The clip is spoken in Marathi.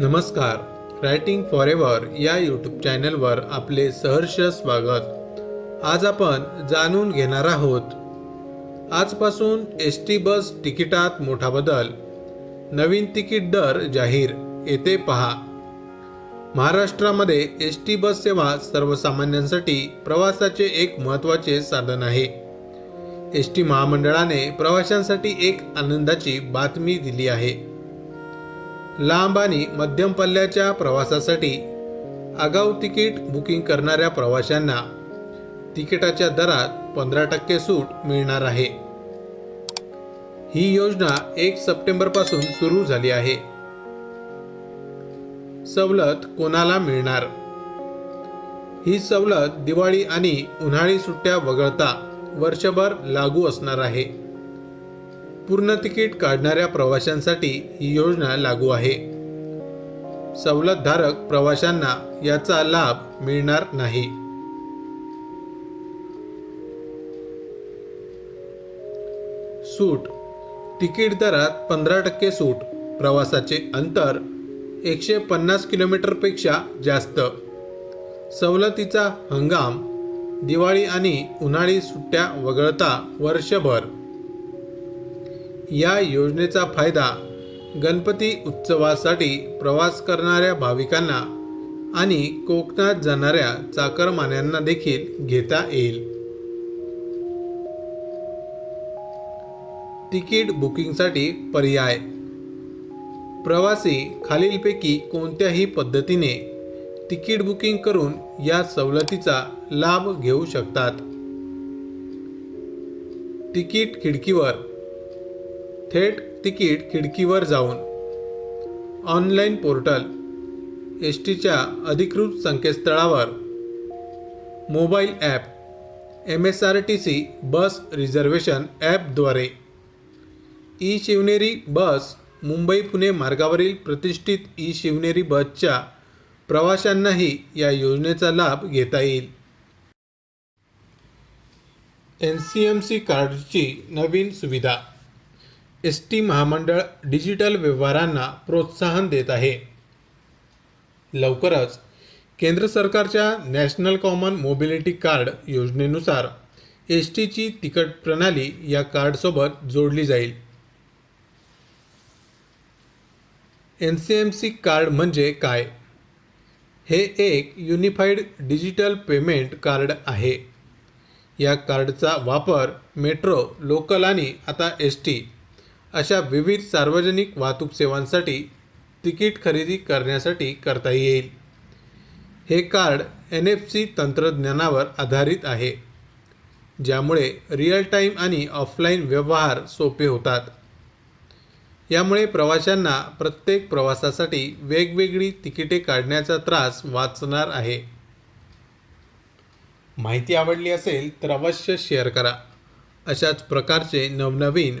नमस्कार. रायटिंग फॉर एव्हर या यूट्यूब चॅनलवर आपले सहर्ष स्वागत. आज आपण जाणून घेणार आहोत. आजपासून एस टी बस तिकिटात मोठा बदल. नवीन तिकीट दर जाहीर. येथे पहा. महाराष्ट्रामध्ये एस टी बस सेवा सर्वसामान्यांसाठी प्रवासाचे एक महत्त्वाचे साधन आहे. एस टी महामंडळाने प्रवाशांसाठी एक आनंदाची बातमी दिली आहे. लांब आणि मध्यम पल्ल्याच्या प्रवासासाठी आगाऊ तिकीट बुकिंग करणाऱ्या प्रवाशांना तिकिटाच्या दरात पंधरा टक्के सूट मिळणार आहे. ही योजना एक सप्टेंबरपासून सुरू झाली आहे. सवलत कोणाला मिळणार? ही सवलत दिवाळी आणि उन्हाळी सुट्ट्या वगळता वर्षभर लागू असणार आहे. पूर्ण तिकीट काढणाऱ्या प्रवाशांसाठी ही योजना लागू आहे. सवलतधारक प्रवाशांना याचा लाभ मिळणार नाही. सूट. तिकीट दरात पंधरा टक्के सूट. प्रवासाचे अंतर एकशे पन्नास किलोमीटरपेक्षा जास्त. सवलतीचा हंगाम. दिवाळी आणि उन्हाळी सुट्ट्या वगळता वर्षभर. या योजनेचा फायदा गणपती उत्सवासाठी प्रवास करणाऱ्या भाविकांना आणि कोकणात जाणाऱ्या चाकरमान्यांना देखील घेता येईल. तिकीट बुकिंगसाठी पर्याय. प्रवासी खालीलपैकी कोणत्याही पद्धतीने तिकीट बुकिंग करून या सवलतीचा लाभ घेऊ शकतात. तिकीट खिडकीवर थेट तिकीट खिडकीवर जाऊन. ऑनलाईन पोर्टल एस टीच्या अधिकृत संकेतस्थळावर. Mobile app M S R T C bus reservation ॲपद्वारे. ई शिवनेरी बस मुंबई पुणे मार्गावरील प्रतिष्ठित ई शिवनेरी बसच्या प्रवाशांनाही या योजनेचा लाभ घेता येईल. एन सी एम सी कार्डची नवीन सुविधा. एस टी महामंडळ डिजिटल व्यवहारांना प्रोत्साहन देत आहे. लवकरच केंद्र सरकारच्या नॅशनल कॉमन मोबिलिटी कार्ड योजनेनुसार एस टीची तिकट प्रणाली या कार्डसोबत जोडली जाईल. N C M C card म्हणजे काय? हे एक युनिफाईड डिजिटल पेमेंट कार्ड आहे. या कार्डचा वापर मेट्रो लोकल आणि आता एस टी अशा विविध सार्वजनिक वाहतूक सेवांसाठी तिकीट खरेदी करण्यासाठी करता येईल. हे कार्ड एन एफ सी तंत्रज्ञानावर आधारित आहे ज्यामुळे रिअल टाईम आणि ऑफलाईन व्यवहार सोपे होतात. यामुळे प्रवाशांना प्रत्येक प्रवासासाठी वेगवेगळी तिकिटे काढण्याचा त्रास वाचणार आहे. माहिती आवडली असेल तर अवश्य शेअर करा. अशाच प्रकारचे नवनवीन